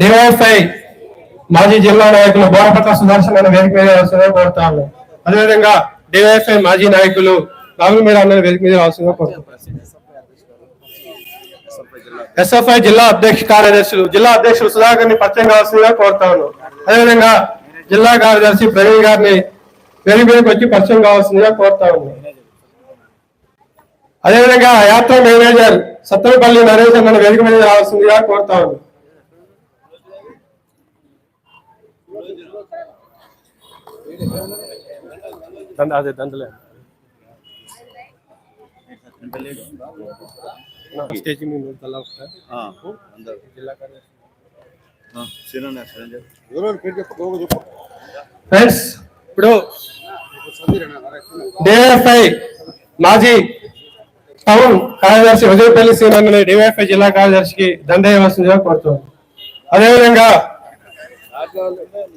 DYFI మాజీ జిల్లా నాయకులు బోరపట్ల సుదర్శన్ అన్న వేదిక మీద రావాల్సిందిగా కోరుతాను. అదేవిధంగా డివైఎఫ్ఐ మాజీ నాయకులు రాహుల్ మీరా అన్న వేదిక మీద రావాల్సిందిగా కోరుతాను. ఎస్ఎఫ్ఐ జిల్లా అధ్యక్ష కార్యదర్శులు జిల్లా అధ్యక్షులు సుధాకర్ని పరిచయం కావాల్సిందిగా కోరుతాను. అదేవిధంగా జిల్లా కార్యదర్శి ప్రవీణ్ గారిని వేదిక మీదకి వచ్చి పరిచయం కావాల్సిందిగా కోరుతాను. అదేవిధంగా యాత్ర మేనేజర్ సత్తెనపల్లి నరేష్ అన్న వేదిక మీద రావాల్సిందిగా. జిల్లా కార్యదర్శి. ఫ్రెండ్స్ ఇప్పుడు డివైఎఫ్ఐ మాజీ టౌన్ కార్యదర్శి విజయపల్లి సీనని డివైఎఫ్ఐ జిల్లా కార్యదర్శికి దండ వేయవలసిందిగా కోరుతున్నాను అదేవిధంగా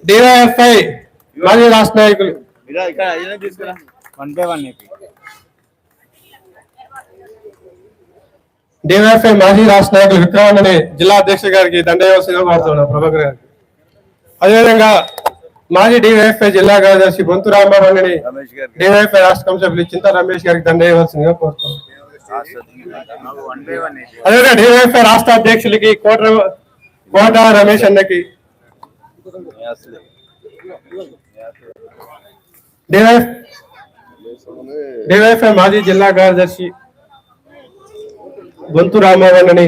డివైఎఫ్ఐ మాజీ రాష్ట్ర నాయకులు. డివైఎఫ్ఐ మాజీ రాష్ట్ర నాయకులు విక్రమాన్ని జిల్లా అధ్యక్షుల గారికి దండ వేయవలసిందిగా కోరుతున్నాను ప్రభాకర్ గారికి. అదేవిధంగా మాజీ డివైఎఫ్ఐ జిల్లా కార్యదర్శి బొంతు గారికి. డివైఎఫ్ఐ రాష్ట్ర కమిటీ సభ్యులు చింత రమేష్ గారికి దండ వేయవలసిందిగా కోరుతున్నాను వన్ బై వన్ ఏపీ అదేవిధంగా డివైఎఫ్ఐ రాష్ట్ర అధ్యక్షులకి కోట కోట రమేష్ అన్నకి డివైఎఫ్ డివైఎఫ్ఐ మాజీ జిల్లా కార్యదర్శి గొంతు రామారావుని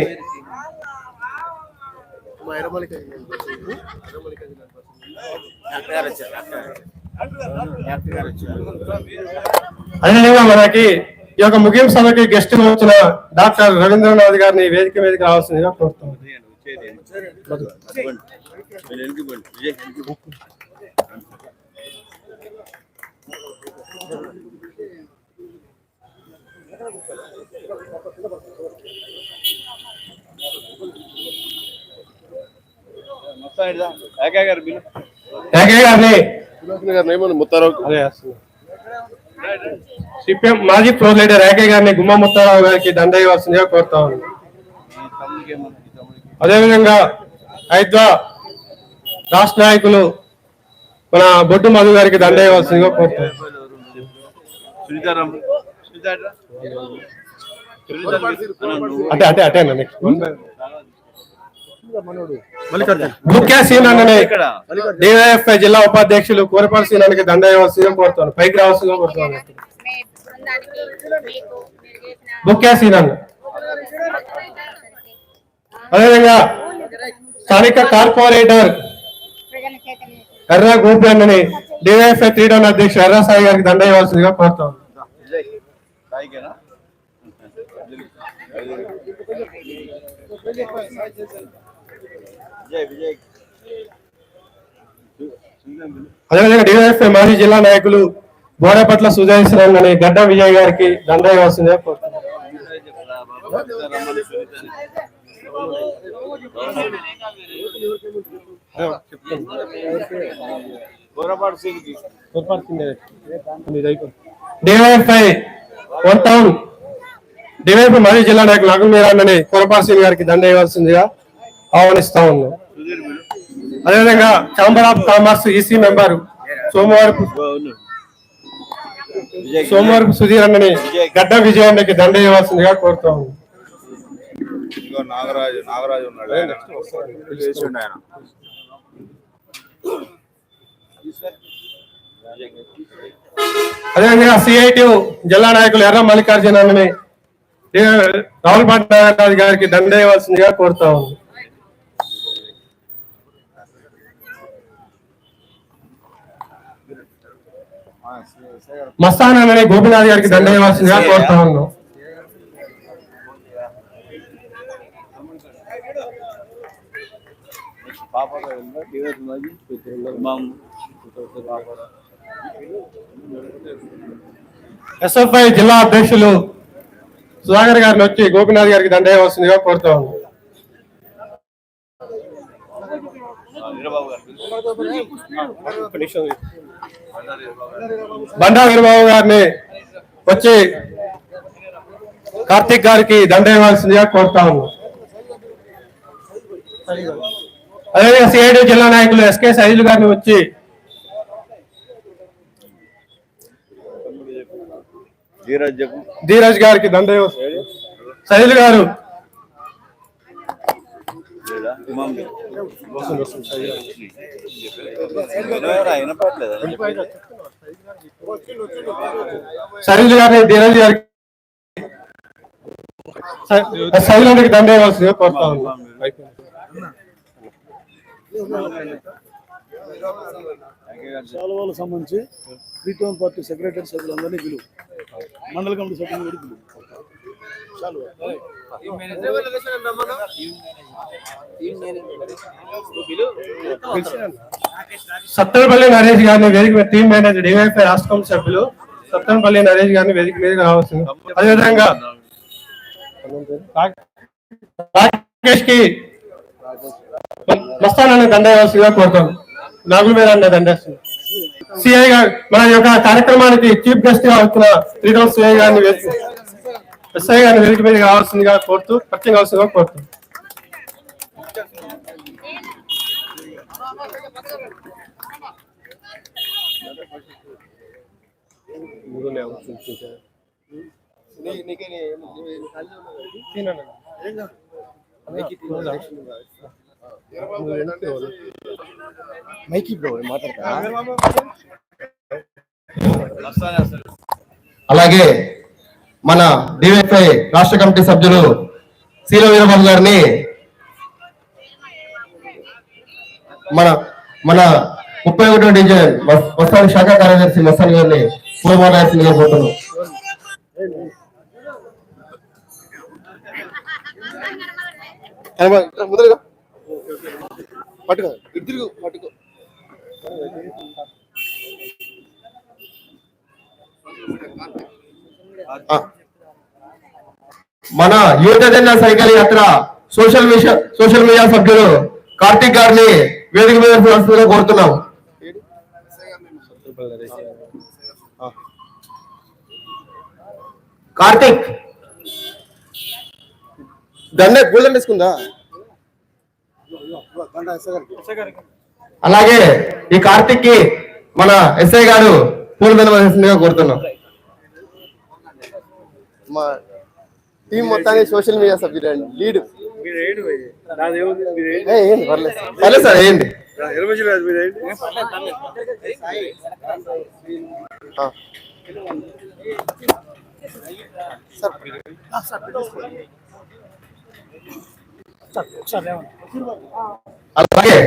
అదేవిధంగా మనకి ఈ యొక్క ముగింపు సభకి గెస్ట్ వచ్చిన డాక్టర్ రవీంద్రనాథ్ గారిని వేదిక మీదకి రావాల్సిందిగా కోరుతున్నాను. గారు బిల్లు. ఏకే గారిని. ముత్తారావు అదే వస్తున్నా. సిపిఎం మాజీ ప్రో లీడర్ ఏకే గారిని గుమ్మ ముత్తారావు గారికి దండ ఇవ్వాల్సిందిగా కోరుతా ఉన్నాను. అదేవిధంగా హైద్వా రాష్ట్ర నాయకులు మన బొడ్డు మధు గారికి దండ ఇవ్వాల్సిందిగా కోరుతాను అంటే అంటే అటే అన్న నెక్స్ట్ ముఖ్య డివైఎఫ్ఐ జిల్లా ఉపాధ్యక్షులు కూరపాటి సీనానికి దండ ఇవ్వాల్సిందిగా కోరుతాను పైకి రావాల్సిందిగా కోరుతాను ముఖ్య సీన్ అన్న. అదేవిధంగా స్థానిక కార్పొరేటర్ ఎర్ర గోపి అన్నని డివైఎఫ్ఐ త్రీ డౌన్ అధ్యక్షుడు ఎర్ర సాయి గారికి దండ ఇవ్వాల్సిందిగా కోరుతాం విజయ్ సాయికేనా విజయ్ విజయ్ అదేవిధంగా డివైఎఫ్ఐ మాజీ జిల్లా నాయకులు బోడపట్ల సుజయశ్రామ్ అనే గడ్డ విజయ్ గారికి దండ ఇవ్వాల్సిందిగా కోరుతున్నాం డివైఎఫ్ఐ వన్ టౌన్ డివైఎఫ్ఐ మాజీ జిల్లా నాయకులు నగం అనే కూరపాటి సింగ్ గారికి దండ ఇవ్వాల్సిందిగా ఆహ్వానిస్తా ఉన్నాం. అదేవిధంగా chamber of commerce EC member Somavarapu Vijay Somavarapu Sudheer అన్నని గడ్డ విజయ్ అన్నకి దండ ఇవ్వాల్సిందిగా కోరుతా ఉన్నాం. ఇంకో నాగరాజు నాగరాజు అదేవిధంగా సిఐటి జిల్లా నాయకులు ఎర్ర మల్లికార్జున అన్నని రాహుల్ భట్నారాయణ గారికి దండ ఇవ్వాల్సిందిగా కోరుతా ఉన్నాం. మస్తాన్ అనే గోపినాథ్ గారికి దండ వేయవలసిందిగా కోరుతా ఉన్నాం ఎస్ఎఫ్ఐ జిల్లా అధ్యక్షులు సుధాకర్ గారిని వచ్చి గోపినాథ్ గారికి దండ వేయవలసిందిగా కోరుతా ఉన్నాం వీరబాబు గారు బండా వీరబాబు గారిని వచ్చి కార్తిక్ గారికి దండ వేయవలసిందిగా కోరుతా ఉన్నాం. అదేవిధంగా సిఐడి జిల్లా నాయకులు ఎస్కే సైజులు గారిని వచ్చి ధీరజ్ గారికి దండ సైజులు గారు లేదా? ఇమాం ధీరజ్ గారికి దండ వేయవలసిందిగా కోరుతా ఉన్నాం శాలువాలకు సంబంధించి త్రీ టౌన్ పార్టీ సెక్రటరీ సభ్యులందరినీ పిలువు. మండల కమిటీ సభ్యులు కూడా పిలువు. సత్తెనపల్లి నరేష్ గారిని వేదిక మీద టీమ్ మేనేజర్ డివైఎఫ్ఐ రాష్ట్ర కమిటీ సభ్యులు సత్తెనపల్లి నరేష్ గారిని వేదిక మీద రావాల్సింది. అదేవిధంగా రాకేష్కి మస్తానని దండేయవలసిందిగా కోరుతాను. నాగుల మీద అన్న దండేస్తుంది సిఐ గారు మన యొక్క కార్యక్రమానికి చీఫ్ గెస్ట్గా వచ్చిన శ్రీరామ్ సిఐ గారిని వేదిక ఎస్ఐ గారు వేదిక మీద రావాల్సిందిగా కోరుతూ ప్రత్యేక కావాల్సిందిగా కోరుతాను అలాగే మన డివైఎఫ్ఐ రాష్ట్ర కమిటీ సభ్యులు శీల వీరబాబు గారిని మన మన ముప్పై ఒకటో డివిజన్ మస్- మస్తాన్ శాఖ కార్యదర్శి మస్తాన్ గారిని పూర్వమాడాల్సిందిగా పోతున్నాం పట్టుకో ఇద్దరు పట్టుకో. మన యువత జన సైకిల్ యాత్ర సోషల్ మీడియా సోషల్ మీడియా సభ్యులు కార్తిక్ గారిని వేదిక మీద కోరుతున్నాం. కార్తిక్. దండ గోల్డెన్ వేసుకుందా? అలాగే ఈ కార్తిక్కి మన ఎస్ఐ గారు పూలదండ కోరుతున్నాం. టీం మొత్తాన్ని సోషల్ మీడియా సభ్యులు అండి లీడ్. పర్లేదు. సరే సార్ ఏంటి. అలాగే.